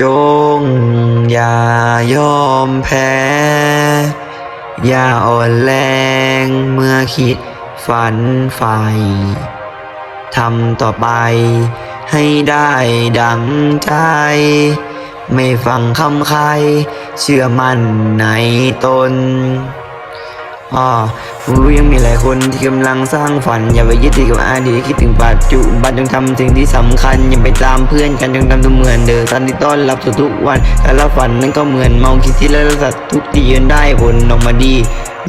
จงอย่ายอมแพ้ อย่าอ่อนแรงเมื่อคิดฝันใฝ่ทำต่อไปให้ได้ดังใจ ไม่ฟังคำใคร เชื่อมั่นในตน อ๋อผมรู้ยังมีหลายคนที่กำลังสร้างฝัน อย่าไปยึดติดกับอดีตคิดถึงปัจจุบันจงทำสิ่งที่สำคัญ อย่าไปตามเพื่อนกันจงทำตัวเหมือนเดิมสันที่ต้อนรับทุกวันแต่ละฝันนั้นก็เหมือนเมาคิดที่ละสัตว์ทุกที่ยืนได้ผลออกมาดี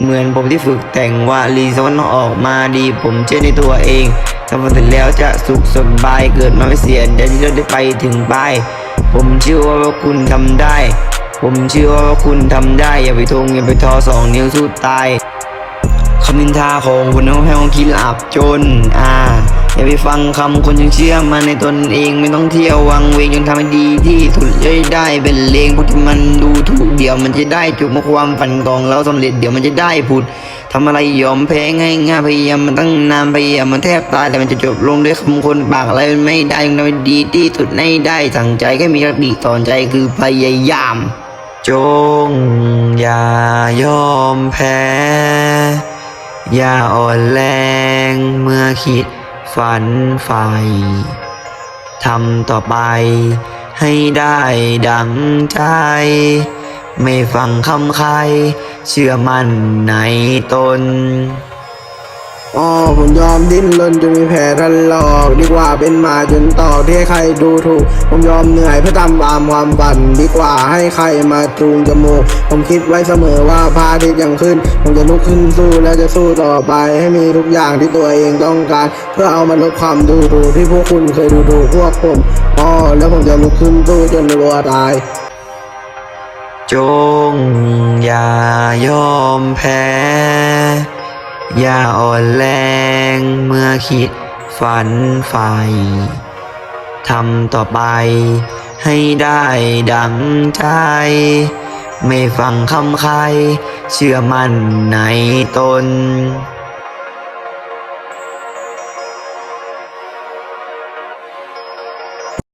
เหมือนผมที่ฝึกแต่งว่าลีสวรรค์ออกมาดี ผมเชื่อในตัวเองทำมาเสร็จแล้วจะสุขสบายเกิดมาไม่เสียดี๋ยที่เราได้ไปถึงปลายผมเชื่อว่าคุณทำได้ ผมเชื่อว่าคุณทำได้ อย่าไปทงอย่าไปทอสองนิ้วสู้ตาย นินทาของคนเอาให้ของคิดอับจน อ่า อย่าไปฟังคำคนยังเชื่อมันในตนเองไม่ต้องเที่ยววังเวงจนทำให้ดีที่สุดจะได้เป็นเลงเพราะที่มันดูถูกเดี๋ยวมันจะได้จุกมาความฝันของเราสำเร็จเดี๋ยวมันจะได้ผุดทำอะไรยอมแพ้ง่ายง่ายพยายามมันตั้งนานพยายามมันแทบตายแต่มันจะจบลงด้วยคำคนปากอะไรไม่ได้ยังทำให้ดีที่สุดในได้สั่งใจแค่มีระดิกตอนใจคือพยายาม จงอย่ายอมแพ้ อย่าอ่อนแรงเมื่อคิดฝันใฝ่ทำต่อไปให้ได้ดังใจ ไม่ฟังคำใคร เชื่อมั่นในตน อ๋อผมยอมดิ้นรนจนมีแผลทันหลอก ดีกว่าเป็นหมาจนต่อที่ให้ใครดูถูก ผมยอมเหนื่อยเพื่อทำตามความฝัน ดีกว่าให้ใครมาจูงจมูก ผมคิดไว้เสมอว่าพาทิตยังขึ้น ผมจะลุกขึ้นสู้และจะสู้ต่อไป ให้มีทุกอย่างที่ตัวเองต้องการ เพื่อเอามาลดความดูถูกที่พวกคุณเคยดูถูกพวกผมอ๋อแล้วผมจะลุกขึ้นสู้จนวัวตายจงอย่ายอมแพ้ อย่าอ่อนแรงเมื่อคิดฝันใฝ่ทำต่อไปให้ได้ดังใจ ไม่ฟังคำใคร เชื่อมั่นในตน